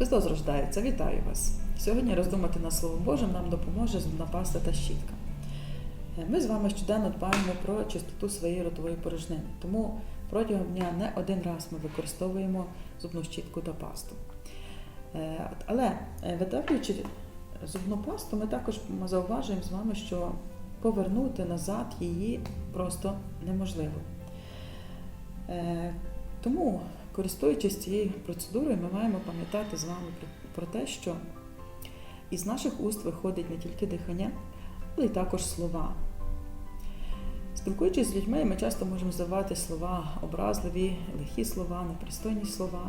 Христос рождається, вітаю вас! Сьогодні роздумати над Словом Божим нам допоможе зубна паста та щітка. Е, Ми з вами щоденно дбаємо про чистоту своєї ротової порожнини, тому протягом дня не один раз ми використовуємо зубну щітку та пасту. Е, Але е, видавлюючи зубну пасту, ми також зауважуємо з вами, що повернути назад її просто неможливо. Тому, користуючись цією процедурою, ми маємо пам'ятати з вами про- те, що із наших уст виходить не тільки дихання, але й також слова. Спілкуючись з людьми, ми часто можемо здавати слова образливі, лихі слова, непристойні слова,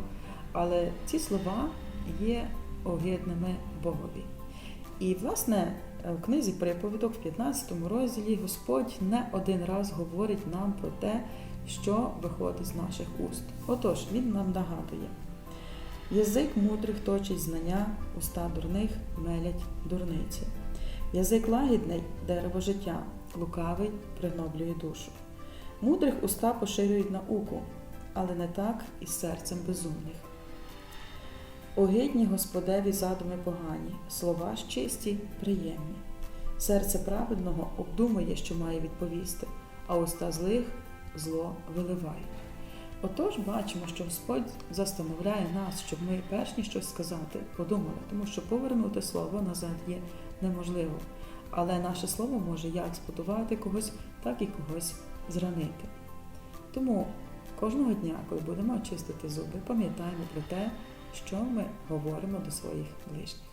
але ці слова є огидними Богові. І, власне, в книзі приповідок в 15 розділі Господь не один раз говорить нам про те, що виходить з наших уст. Отож, Він нам нагадує. Язик мудрих точить знання, уста дурних мелять дурниці. Язик лагідний дерево життя, лукавий пригноблює душу. Мудрих уста поширюють науку, але не так із серцем безумних. Огидні Господеві задуми погані, слова ж чисті, приємні. Серце праведного обдумує, що має відповісти, а уста злих зло виливають. Отож, бачимо, що Господь застановляє нас, щоб ми, перш ніж щось сказати, подумали, тому що повернути слово назад є неможливо. Але наше слово може як збудувати когось, так і когось зранити. Тому кожного дня, коли будемо очистити зуби, пам'ятаємо про те, що ми говоримо до своїх ближніх.